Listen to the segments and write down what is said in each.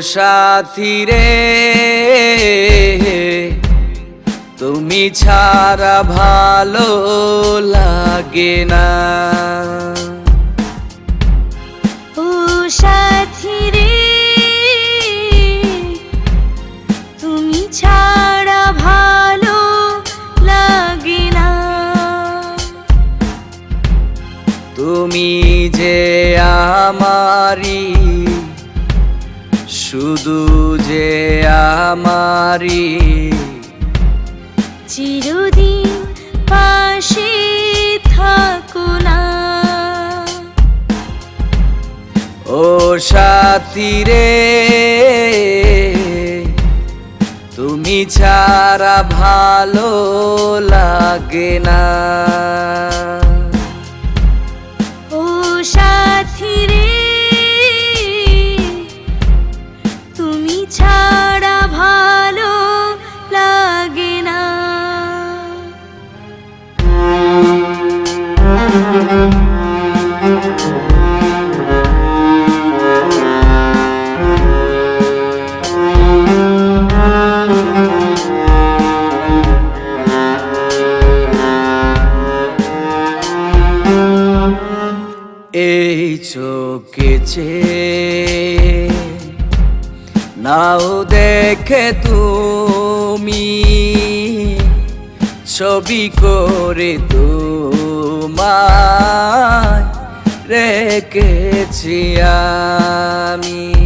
সাথী রে তুমি ছাড়া ভালো লাগে না। ও সাথী রে তুমি ছাড়া ভালো লাগে না। তুমি যে আমারি শুধু যে আমারি চিরদিন পাশে থাকো না। ও সাথী রে তুমি ছাড়া ভালো লাগে না। এই চোখেছে নাও দেখে তুমি ছবি করে তোমায় রেখেছি আমি।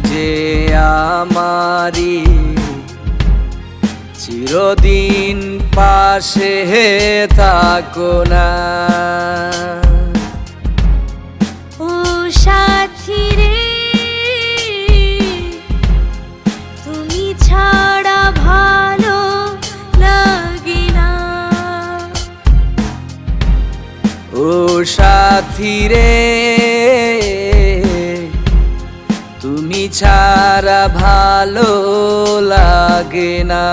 যে আমারি। চিরদিন পাশে থাকো না। ও সাথী রে তুমি ছাড়া ভালো লাগে না। ও সাথী রে ছাড়া ভালো লাগে না।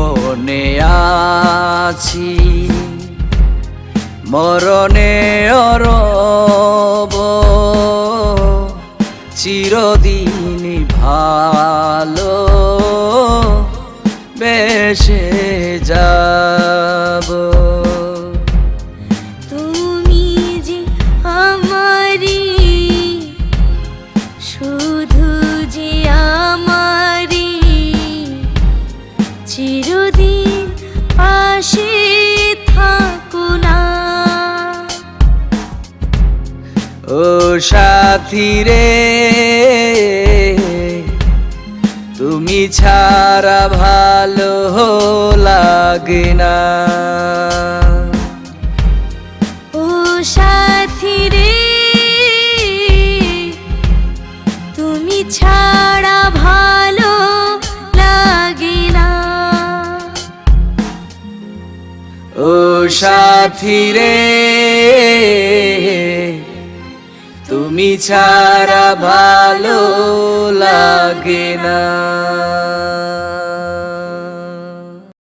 জীবনে আছি। মরণে অরব। চিরদিন ভালো বেশে যাব সাথী রে। তুমি ছাড়া ভালো লাগে না। ও সাথী রে তুমি ছাড়া ভালো লাগে না। ও সাথী রে তুমি ছাড়া ভালো লাগে না।